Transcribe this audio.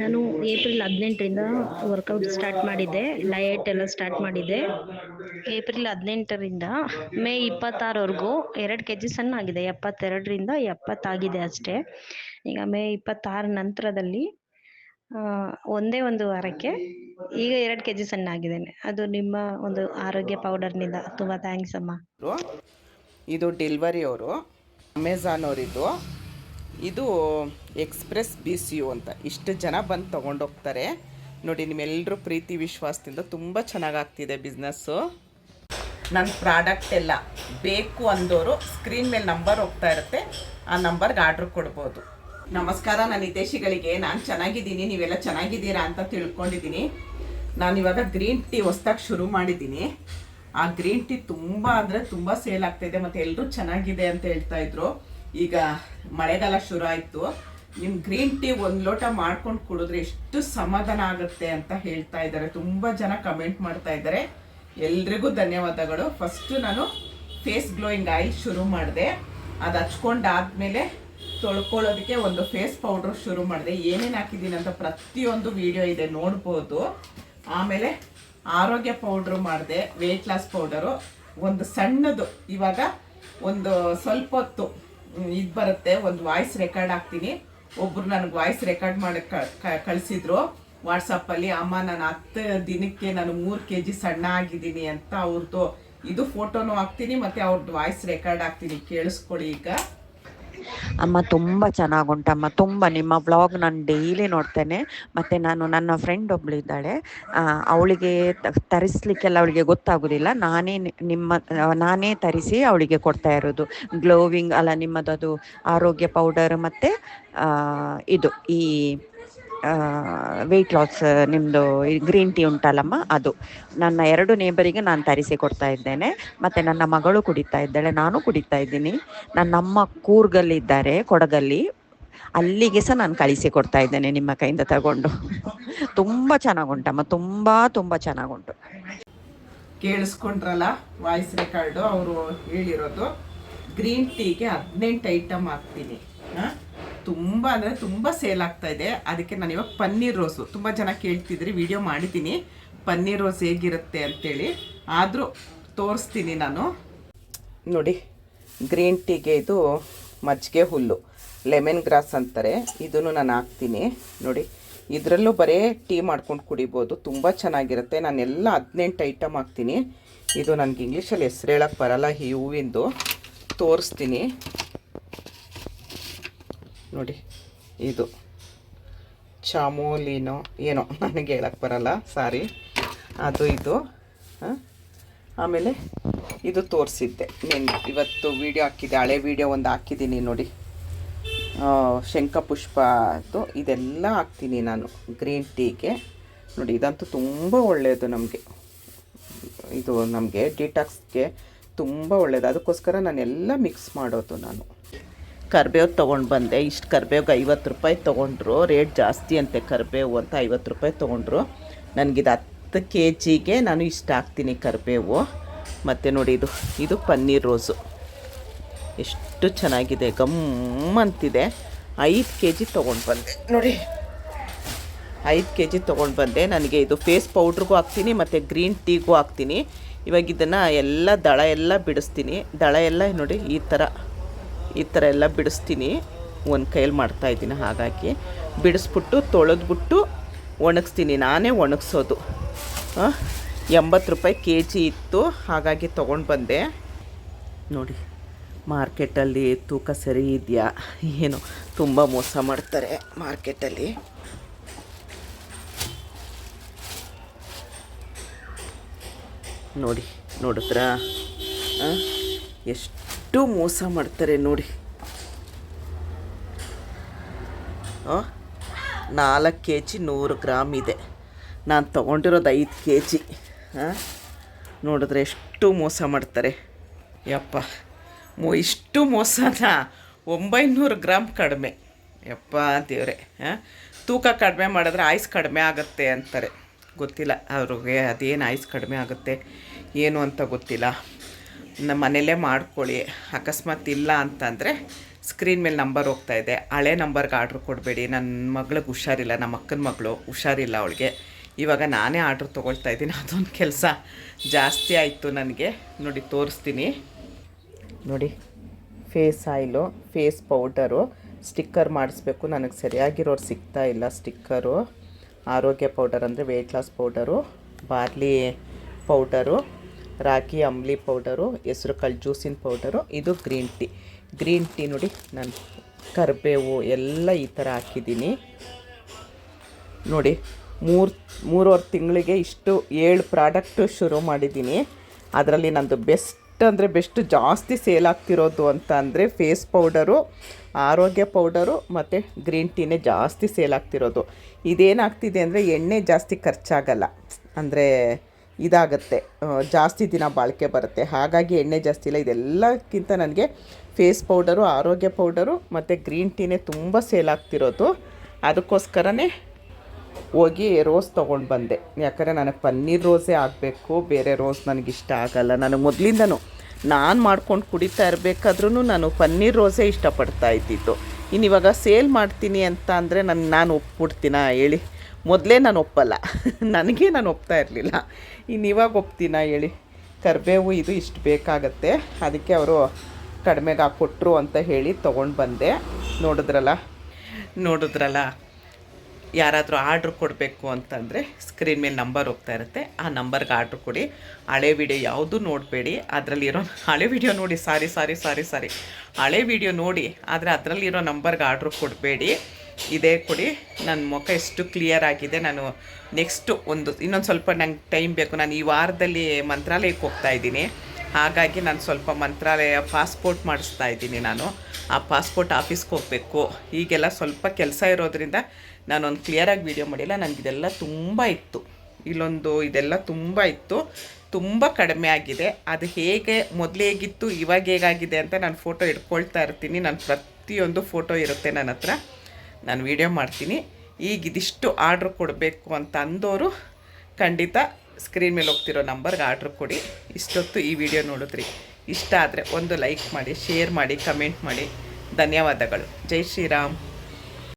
ನಾನು ಏಪ್ರಿಲ್ ಹದಿನೆಂಟರಿಂದ workout start ಮಾಡಿದ್ದೆ. ಡಯಟ್ ಎಲ್ಲ ಸ್ಟಾರ್ಟ್ ಮಾಡಿದ್ದೆ. ಏಪ್ರಿಲ್ ಹದಿನೆಂಟರಿಂದ ಮೇ ಇಪ್ಪತ್ತಾರವರೆಗೂ ಎರಡು ಕೆ ಜಿ ಸಣ್ಣ ಆಗಿದೆ. ಎಪ್ಪತ್ತೆರಡರಿಂದ ಎಪ್ಪತ್ತಾಗಿದೆ ಅಷ್ಟೇ. ಈಗ ಮೇ ಇಪ್ಪತ್ತಾರ ನಂತರದಲ್ಲಿ ಒಂದೇ ಒಂದು ವಾರಕ್ಕೆ ಈಗ ಎರಡು ಕೆ ಜಿ ಸಣ್ಣ ಆಗಿದ್ದೇನೆ ಅದು ನಿಮ್ಮ ಒಂದು ಆರೋಗ್ಯ ಪೌಡರ್ನಿಂದ ತುಂಬ ಥ್ಯಾಂಕ್ಸ್ ಅಮ್ಮ. ಇದು ಡೆಲಿವರಿ ಅವರು ಅಮೆಝಾನ್ ಅವರಿದು ಇದು ಎಕ್ಸ್ಪ್ರೆಸ್ ಬಿ ಸಿ ಯು ಅಂತ. ಇಷ್ಟು ಜನ ಬಂದು ತೊಗೊಂಡೋಗ್ತಾರೆ. ನೋಡಿ ನಿಮ್ಮೆಲ್ಲರೂ ಪ್ರೀತಿ, ವಿಶ್ವಾಸದಿಂದ ತುಂಬ ಚೆನ್ನಾಗಾಗ್ತಿದೆ ಬಿಸ್ನೆಸ್ಸು. ನನ್ನ ಪ್ರಾಡಕ್ಟ್ ಎಲ್ಲ ಬೇಕು ಅಂದೋರು ಸ್ಕ್ರೀನ್ ಮೇಲೆ ನಂಬರ್ ಹೋಗ್ತಾ ಇರುತ್ತೆ. ಆ ನಂಬರ್ಗೆ ಆರ್ಡ್ರ್ ಕೊಡ್ಬೋದು. ನಮಸ್ಕಾರ ನನ್ನ ಹಿತೇಶಿಗಳಿಗೆ ನಾನು ಚೆನ್ನಾಗಿದ್ದೀನಿ. ನೀವೆಲ್ಲ ಚೆನ್ನಾಗಿದ್ದೀರಾ ಅಂತ ತಿಳ್ಕೊಂಡಿದ್ದೀನಿ. ನಾನು ಇವಾಗ ಗ್ರೀನ್ ಟೀ ಹೊಸ್ದಾಗಿ ಶುರು ಮಾಡಿದ್ದೀನಿ. ಆ ಗ್ರೀನ್ ಟೀ ತುಂಬ ಅಂದರೆ ತುಂಬ ಸೇಲ್ ಆಗ್ತಾಯಿದೆ ಮತ್ತು ಎಲ್ಲರೂ ಚೆನ್ನಾಗಿದೆ ಅಂತ ಹೇಳ್ತಾ ಇದ್ರು. ಈಗ ಮಳೆಗಾಲ ಶುರು ಆಯಿತು ನಿಮ್ಮ ಗ್ರೀನ್ ಟೀ ಒಂದು ಲೋಟ ಮಾಡ್ಕೊಂಡು ಕುಡಿದ್ರೆ ಎಷ್ಟು ಸಮಾಧಾನ ಆಗುತ್ತೆ ಅಂತ ಹೇಳ್ತಾ ಇದ್ದಾರೆ. ತುಂಬ ಜನ ಕಮೆಂಟ್ ಮಾಡ್ತಾ ಇದ್ದಾರೆ. ಎಲ್ರಿಗೂ ಧನ್ಯವಾದಗಳು. ಫಸ್ಟು ನಾನು ಫೇಸ್ ಗ್ಲೋಯಿಂಗ್ ಆಯಿಲ್ ಶುರು ಮಾಡಿದೆ. ಅದು ಹಚ್ಕೊಂಡಾದ್ಮೇಲೆ ತೊಳ್ಕೊಳ್ಳೋದಕ್ಕೆ ಒಂದು ಫೇಸ್ ಪೌಡ್ರ್ ಶುರು ಮಾಡಿದೆ. ಏನೇನು ಹಾಕಿದ್ದೀನಿ ಅಂತ ಪ್ರತಿಯೊಂದು ವಿಡಿಯೋ ಇದೆ ನೋಡ್ಬೋದು. ಆಮೇಲೆ ಆರೋಗ್ಯ ಪೌಡ್ರು ಮಾಡಿದೆ ವೆಯ್ಟ್ ಲಾಸ್ ಪೌಡರು ಒಂದು ಸಣ್ಣದು, ಇವಾಗ ಒಂದು ಸ್ವಲ್ಪ ಹೊತ್ತು. ಇದು ಬರುತ್ತೆ. ಒಂದು ವಾಯ್ಸ್ ರೆಕಾರ್ಡ್ ಹಾಕ್ತೀನಿ. ಒಬ್ರು ನನಗೆ ವಾಯ್ಸ್ ರೆಕಾರ್ಡ್ ಮಾಡಕ್ಕೆ ಕಳಿಸಿದ್ರು. ವಾಟ್ಸಪ್ಪಲ್ಲಿ ಅಮ್ಮ, ನಾನು ಹತ್ತು ದಿನಕ್ಕೆ ನಾನು ಮೂರು ಕೆ ಜಿ ಸಣ್ಣ ಆಗಿದ್ದೀನಿ ಅಂತ ಅವ್ರದ್ದು ಇದು ಫೋಟೋನು ಹಾಕ್ತೀನಿ, ಮತ್ತು ಅವ್ರದ್ದು ವಾಯ್ಸ್ ರೆಕಾರ್ಡ್ ಹಾಕ್ತೀನಿ. ಕೇಳಿಸ್ಕೊಳ್ಳಿ ಈಗ. ಅಮ್ಮ ತುಂಬ ಚೆನ್ನಾಗುಂಟಮ್ಮ. ತುಂಬ ನಿಮ್ಮ ವ್ಲಾಗ್ ನಾನು ಡೈಲಿ ನೋಡ್ತೇನೆ. ಮತ್ತು ನಾನು ನನ್ನ ಫ್ರೆಂಡ್ ಒಬ್ಳಿದ್ದಾಳೆ ಅವಳಿಗೆ ತರಿಸ್ಲಿಕ್ಕೆಲ್ಲ ಅವಳಿಗೆ ಗೊತ್ತಾಗೋದಿಲ್ಲ. ನಾನೇ ನಿಮ್ಮ ನಾನೇ ತರಿಸಿ ಅವಳಿಗೆ ಕೊಡ್ತಾ ಇರೋದು. ಗ್ಲೋವಿಂಗ್ ಅಲ್ಲ ನಿಮ್ಮದದು ಆರೋಗ್ಯ ಪೌಡರ್ ಮತ್ತು ಇದು ಈ ವೆಯ್ಟ್ ಲಾಸ್ ನಿಮ್ಮದು ಗ್ರೀನ್ ಟೀ ಉಂಟಲ್ಲಮ್ಮ, ಅದು. ನನ್ನ ಎರಡು ನೇಬರಿಗೆ ನಾನು ತರಿಸಿ ಕೊಡ್ತಾ ಇದ್ದೇನೆ. ಮತ್ತು ನನ್ನ ಮಗಳು ಕುಡಿತಾ ಇದ್ದಾಳೆ, ನಾನು ಕುಡಿತಾ ಇದ್ದೀನಿ. ನನ್ನಮ್ಮ ಕೂರ್ಗಲ್ಲಿದ್ದಾರೆ ಕೊಡಗಲ್ಲಿ. ಅಲ್ಲಿಗೆ ಸಹ ನಾನು ಕಳಿಸಿ ಕೊಡ್ತಾ ಇದ್ದೇನೆ ನಿಮ್ಮ ಕೈಯಿಂದ ತಗೊಂಡು. ತುಂಬ ಚೆನ್ನಾಗುಂಟಮ್ಮ, ತುಂಬ ತುಂಬ ಚೆನ್ನಾಗುಂಟು. ಕೇಳಿಸ್ಕೊಂಡ್ರಲ್ಲ ವಾಯ್ಸ್ ರೆಕಾರ್ಡು ಅವರು ಹೇಳಿರೋದು. ಗ್ರೀನ್ ಟೀಗೆ ಹದಿನೆಂಟು ಐಟಮ್ ಹಾಕ್ತೀನಿ. ತುಂಬ ಅಂದರೆ ತುಂಬ ಸೇಲ್ ಆಗ್ತಾ ಇದೆ. ಅದಕ್ಕೆ ನಾನು ಇವಾಗ ಪನ್ನೀರ್ ರೋಸು. ತುಂಬ ಜನ ಕೇಳ್ತಿದ್ರಿ ವಿಡಿಯೋ ಮಾಡಿದ್ದೀನಿ. ಪನ್ನೀರ್ ರೋಸ್ ಹೇಗಿರುತ್ತೆ ಅಂತೇಳಿ. ಆದರೂ ತೋರಿಸ್ತೀನಿ ನಾನು. ನೋಡಿ ಗ್ರೀನ್ ಟೀಗೆ ಇದು ಮಜ್ಜಿಗೆ ಹುಲ್ಲು ಲೆಮನ್ ಗ್ರಾಸ್ ಅಂತಾರೆ. ಇದನ್ನು ನಾನು ಹಾಕ್ತೀನಿ. ನೋಡಿ, ಇದರಲ್ಲೂ ಬರೀ ಟೀ ಮಾಡ್ಕೊಂಡು ಕುಡಿಬೋದು. ತುಂಬ ಚೆನ್ನಾಗಿರುತ್ತೆ. ನಾನೆಲ್ಲ ಹದಿನೆಂಟು ಐಟಮ್ ಹಾಕ್ತೀನಿ. ಇದು ನನಗೆ ಇಂಗ್ಲೀಷಲ್ಲಿ ಹೆಸ್ರು ಹೇಳಕ್ಕೆ ಬರಲ್ಲ, ಈ ಹೂವಿಂದು. ತೋರಿಸ್ತೀನಿ. ನೋಡಿ ಇದು ಚಾಮೋಲಿನೋ ಏನೋ ನನಗೆ ಹೇಳಕ್ಕೆ ಬರಲ್ಲ ಸಾರಿ. ಅದು ಇದು ಆಮೇಲೆ ಇದು ತೋರಿಸಿದ್ದೆ. ನಿನ್ನೆ ಇವತ್ತು ವೀಡಿಯೋ ಹಾಕಿದ್ದೆ ಹಳೆ ವೀಡಿಯೋ ಒಂದು ಹಾಕಿದ್ದೀನಿ ನೋಡಿ. ಆ, ಶಂಖಪುಷ್ಪದ್ದು ಇದೆಲ್ಲ ಹಾಕ್ತೀನಿ ನಾನು ಗ್ರೀನ್ ಟೀಗೆ ನೋಡಿ ಇದಂತೂ ತುಂಬ ಒಳ್ಳೆಯದು ನಮಗೆ. ಇದು ನಮಗೆ ಡಿಟಾಕ್ಸ್ಗೆ ತುಂಬ ಒಳ್ಳೆಯದು ಅದಕ್ಕೋಸ್ಕರ ನಾನೆಲ್ಲ ಮಿಕ್ಸ್ ಮಾಡೋದು ನಾನು. ಕರ್ಬೇವು ತೊಗೊಂಡು ಬಂದೆ. ಇಷ್ಟು ಕರಿಬೇವು ಐವತ್ತು ರೂಪಾಯಿ ತೊಗೊಂಡ್ರು. ರೇಟ್ ಜಾಸ್ತಿ ಅಂತೆ ಕರ್ಬೇವು ಅಂತ ಐವತ್ತು ರೂಪಾಯಿ ತೊಗೊಂಡ್ರು. ನನಗಿದು ಹತ್ತು ಕೆ ಜಿಗೆ ನಾನು ಇಷ್ಟು ಹಾಕ್ತೀನಿ ಕರ್ಬೇವು. ಮತ್ತು ನೋಡಿ ಇದು ಇದು ಪನ್ನೀರ್ ರೋಸು. ಎಷ್ಟು ಚೆನ್ನಾಗಿದೆ, ಗಮ್ ಅಂತಿದೆ. ಐದು ಕೆ ಜಿ ತೊಗೊಂಡು ಬಂದೆ. ನೋಡಿ, ಐದು ಕೆ ಜಿ ತೊಗೊಂಡು ಬಂದೆ. ನನಗೆ ಇದು ಫೇಸ್ ಪೌಡ್ರಿಗೂ ಹಾಕ್ತೀನಿ, ಮತ್ತು ಗ್ರೀನ್ ಟೀಗೂ ಹಾಕ್ತೀನಿ. ಇವಾಗ ಇದನ್ನು ಎಲ್ಲ ದಳ ಎಲ್ಲ ಬಿಡಿಸ್ತೀನಿ. ದಳ ಎಲ್ಲ ನೋಡಿ ಈ ಥರ ಈ ಥರ ಎಲ್ಲ ಬಿಡಿಸ್ತೀನಿ. ಒಂದು ಕೈಯಲ್ಲಿ ಮಾಡ್ತಾಯಿದ್ದೀನಿ ಹಾಗಾಗಿ. ಬಿಡಿಸ್ಬಿಟ್ಟು ತೊಳೆದ್ಬಿಟ್ಟು ಒಣಗಿಸ್ತೀನಿ. ನಾನೇ ಒಣಗಿಸೋದು. ಎಂಬತ್ತು ರೂಪಾಯಿ ಕೆ ಜಿ ಇತ್ತು. ಹಾಗಾಗಿ ತೊಗೊಂಡು ಬಂದೆ. ನೋಡಿ, ಮಾರ್ಕೆಟಲ್ಲಿ ತೂಕ ಸರಿ ಇದೆಯಾ? ಏನು? ತುಂಬ ಮೋಸ ಮಾಡ್ತಾರೆ ಮಾರ್ಕೆಟಲ್ಲಿ. ನೋಡಿ, ನೋಡಿದ್ರಾ? ಆ? ಎಷ್ಟು ಮೋಸ ಮಾಡ್ತಾರೆ ನೋಡಿ? ನಾಲ್ಕು ಕೆ ಜಿ ನೂರು ಗ್ರಾಮ್ ಇದೆ. ನಾನು ತೊಗೊಂಡಿರೋದು ಐದು ಕೆ ಜಿ ನೋಡಿದ್ರೆ ಎಷ್ಟು ಮೋಸ ಮಾಡ್ತಾರೆ. ಯಪ್ಪ. ಮೋ, ಇಷ್ಟು ಮೋಸನ? ಒಂಬೈನೂರು ಗ್ರಾಮ್ ಕಡಿಮೆ. ಯಪ್ಪ ದೇವ್ರೆ. ಹಾಂ ತೂಕ ಕಡಿಮೆ ಮಾಡಿದ್ರೆ ಆಯ್ಸ್ ಕಡಿಮೆ ಆಗುತ್ತೆ ಅಂತಾರೆ. ಗೊತ್ತಿಲ್ಲ ಅವ್ರಿಗೆ ಅದೇನು ಆಯ್ಸ್ ಕಡಿಮೆ ಆಗುತ್ತೆ, ಏನು ಅಂತ ಗೊತ್ತಿಲ್ಲ. ನಮ್ಮ ಮನೇಲೇ ಮಾಡ್ಕೊಳ್ಳಿ. ಅಕಸ್ಮಾತ್ ಇಲ್ಲ ಅಂತಂದರೆ ಸ್ಕ್ರೀನ್ ಮೇಲೆ ನಂಬರ್ ಹೋಗ್ತಾ ಇದೆ. ಹಳೆ ನಂಬರ್ಗೆ ಆರ್ಡ್ರ್ ಕೊಡಬೇಡಿ. ನನ್ನ ಮಗಳಿಗೆ ಹುಷಾರಿಲ್ಲ ನಮ್ಮ ಅಕ್ಕನ ಮಗಳು ಹುಷಾರಿಲ್ಲ ಅವಳಿಗೆ. ಇವಾಗ ನಾನೇ ಆರ್ಡ್ರ್ ತೊಗೊಳ್ತಾ ಇದ್ದೀನಿ. ಅದೊಂದು ಕೆಲಸ ಜಾಸ್ತಿ ಆಯಿತು ನನಗೆ. ನೋಡಿ, ತೋರಿಸ್ತೀನಿ. ನೋಡಿ face oil face powder sticker ಮಾಡಿಸ್ಬೇಕು. ನನಗೆ ಸರಿಯಾಗಿರೋರು ಸಿಗ್ತಾ ಇಲ್ಲ ಸ್ಟಿಕ್ಕರು ಆರೋಗ್ಯ ಪೌಡರ್ ಅಂದರೆ weight loss powder barley powder ರಾಗಿ, ಅಂಬ್ಲಿ ಪೌಡರು, ಹೆಸರು ಕಾಳು ಜ್ಯೂಸಿನ ಪೌಡರು, ಇದು ಗ್ರೀನ್ ಟೀ. ಗ್ರೀನ್ ಟೀ ನೋಡಿ ನಾನು ಕರಿಬೇವು ಎಲ್ಲ ಈ ಥರ ಹಾಕಿದ್ದೀನಿ. ನೋಡಿ, ಮೂರು, ಮೂರುವರೆ ತಿಂಗಳಿಗೆ ಇಷ್ಟು ಏಳು ಪ್ರಾಡಕ್ಟು ಶುರು ಮಾಡಿದ್ದೀನಿ. ಅದರಲ್ಲಿ ನಂದು ಬೆಸ್ಟ್ ಅಂದರೆ ಬೆಸ್ಟ್ ಜಾಸ್ತಿ ಸೇಲ್ ಆಗ್ತಿರೋದು ಅಂತ ಅಂದರೆ ಫೇಸ್ ಪೌಡರು, ಆರೋಗ್ಯ ಪೌಡರು ಮತ್ತು ಗ್ರೀನ್ ಟೀನೇ ಜಾಸ್ತಿ ಸೇಲ್ ಆಗ್ತಿರೋದು. ಇದೇನಾಗ್ತಿದೆ ಅಂದರೆ ಎಣ್ಣೆ ಜಾಸ್ತಿ ಖರ್ಚಾಗಲ್ಲ. ಅಂದರೆ ಇದಾಗತ್ತೆ. ಜಾಸ್ತಿ ದಿನ ಬಾಳಿಕೆ ಬರುತ್ತೆ. ಹಾಗಾಗಿ ಎಣ್ಣೆ ಜಾಸ್ತಿ ಇಲ್ಲ. ಇದೆಲ್ಲಕ್ಕಿಂತ ನನಗೆ ಫೇಸ್ ಪೌಡರು, ಆರೋಗ್ಯ ಪೌಡರು ಮತ್ತು ಗ್ರೀನ್ ಟೀನೇ ತುಂಬ ಸೇಲ್ ಆಗ್ತಿರೋದು. ಅದಕ್ಕೋಸ್ಕರನೇ ಹೋಗಿ ರೋಸ್ ತೊಗೊಂಡು ಬಂದೆ. ಯಾಕಂದರೆ ನನಗೆ ಪನ್ನೀರ್ ರೋಸೇ ಆಗಬೇಕು. ಬೇರೆ ರೋಸ್ ನನಗೆ ಇಷ್ಟ ಆಗಲ್ಲ. ನನಗೆ ಮೊದಲಿಂದನೂ ನಾನು ಮಾಡ್ಕೊಂಡು ಕುಡಿತಾ ಇರಬೇಕಾದ್ರೂ ನಾನು ಪನ್ನೀರ್ ರೋಸೇ ಇಷ್ಟಪಡ್ತಾ ಇದ್ದಿದ್ದು. ಇನ್ನು ಇವಾಗ ಸೇಲ್ ಮಾಡ್ತೀನಿ ಅಂತ ಅಂದರೆ ನಾನು ನಾನು ಒಪ್ಬಿಡ್ತೀನ ಹೇಳಿ. ಮೊದಲೇ ನಾನು ಒಪ್ಪಲ್ಲ. ನನಗೆ ನಾನು ಒಪ್ತಾ ಇರಲಿಲ್ಲ. ಇನ್ನು ಇವಾಗ ಒಪ್ತೀನ ಹೇಳಿ. ಕರಿಬೇವು ಇದು ಇಷ್ಟು ಬೇಕಾಗತ್ತೆ. ಅದಕ್ಕೆ ಅವರು ಕಡಿಮೆಗೆ ಹಾಕ್ಕೊಟ್ರು ಅಂತ ಹೇಳಿ ತೊಗೊಂಡು ಬಂದೆ. ನೋಡಿದ್ರಲ್ಲ? ನೋಡಿದ್ರಲ್ಲ? ಯಾರಾದರೂ ಆರ್ಡ್ರ್ ಕೊಡಬೇಕು ಅಂತಂದರೆ ಸ್ಕ್ರೀನ್ ಮೇಲೆ ನಂಬರ್ ಹೋಗ್ತಾ ಇರುತ್ತೆ. ಆ ನಂಬರ್ಗೆ ಆರ್ಡ್ರ್ ಕೊಡಿ. ಹಳೆ ವಿಡಿಯೋ ಯಾವುದೂ ನೋಡಬೇಡಿ. ಅದರಲ್ಲಿರೋ ಹಳೆ ವಿಡಿಯೋ ನೋಡಿ. ಸಾರಿ ಸಾರಿ ಸಾರಿ ಸಾರಿ. ಹಳೆ ವಿಡಿಯೋ ನೋಡಿ. ಆದರೆ ಅದರಲ್ಲಿರೋ ನಂಬರ್ಗೆ ಆರ್ಡ್ರ್ ಕೊಡಬೇಡಿ. ಇದೇ ಕೊಡಿ. ನನ್ನ ಮುಖ ಎಷ್ಟು ಕ್ಲಿಯರ್ ಆಗಿದೆ, ನಾನು ನೆಕ್ಸ್ಟು ಒಂದು, ಇನ್ನೊಂದು ಸ್ವಲ್ಪ ನಂಗೆ ಟೈಮ್ ಬೇಕು. ನಾನು ಈ ವಾರದಲ್ಲಿ ಮಂತ್ರಾಲಯಕ್ಕೆ ಹೋಗ್ತಾ ಇದ್ದೀನಿ. ಹಾಗಾಗಿ ನಾನು ಸ್ವಲ್ಪ ಮಂತ್ರಾಲಯ ಪಾಸ್ಪೋರ್ಟ್ ಮಾಡಿಸ್ತಾ ಇದ್ದೀನಿ ನಾನು. ಆ ಪಾಸ್ಪೋರ್ಟ್ ಆಫೀಸ್ಗೆ ಹೋಗಬೇಕು. ಈಗೆಲ್ಲ ಸ್ವಲ್ಪ ಕೆಲಸ ಇರೋದ್ರಿಂದ ನಾನೊಂದು ಕ್ಲಿಯರಾಗಿ ವೀಡಿಯೋ ಮಾಡಿಲ್ಲ. ನನಗಿದೆಲ್ಲ ತುಂಬ ಇತ್ತು. ಇಲ್ಲೊಂದು ಇದೆಲ್ಲ ತುಂಬ ಇತ್ತು. ತುಂಬ ಕಡಿಮೆ ಆಗಿದೆ. ಅದು ಹೇಗೆ, ಮೊದಲು ಹೇಗಿತ್ತು, ಇವಾಗ ಹೇಗಾಗಿದೆ ಅಂತ ನಾನು ಫೋಟೋ ಇಟ್ಕೊಳ್ತಾ ಇರ್ತೀನಿ. ನಾನು ಪ್ರತಿಯೊಂದು ಫೋಟೋ ಇರುತ್ತೆ ನನ್ನ ಹತ್ರ. ನಾನು ವೀಡಿಯೋ ಮಾಡ್ತೀನಿ. ಈಗ ಇದಿಷ್ಟು ಆರ್ಡ್ರ್ ಕೊಡಬೇಕು ಅಂತ ಅಂದವರು ಖಂಡಿತ ಸ್ಕ್ರೀನ್ ಮೇಲೆ ಹೋಗ್ತಿರೋ ನಂಬರ್ಗೆ ಆರ್ಡ್ರ್ ಕೊಡಿ. ಇಷ್ಟೊತ್ತು ಈ ವಿಡಿಯೋ ನೋಡಿದ್ರಿ. ಇಷ್ಟ ಆದರೆ ಒಂದು ಲೈಕ್ ಮಾಡಿ ಶೇರ್ ಮಾಡಿ ಕಮೆಂಟ್ ಮಾಡಿ. ಧನ್ಯವಾದಗಳು. ಜೈ ಶ್ರೀರಾಮ್.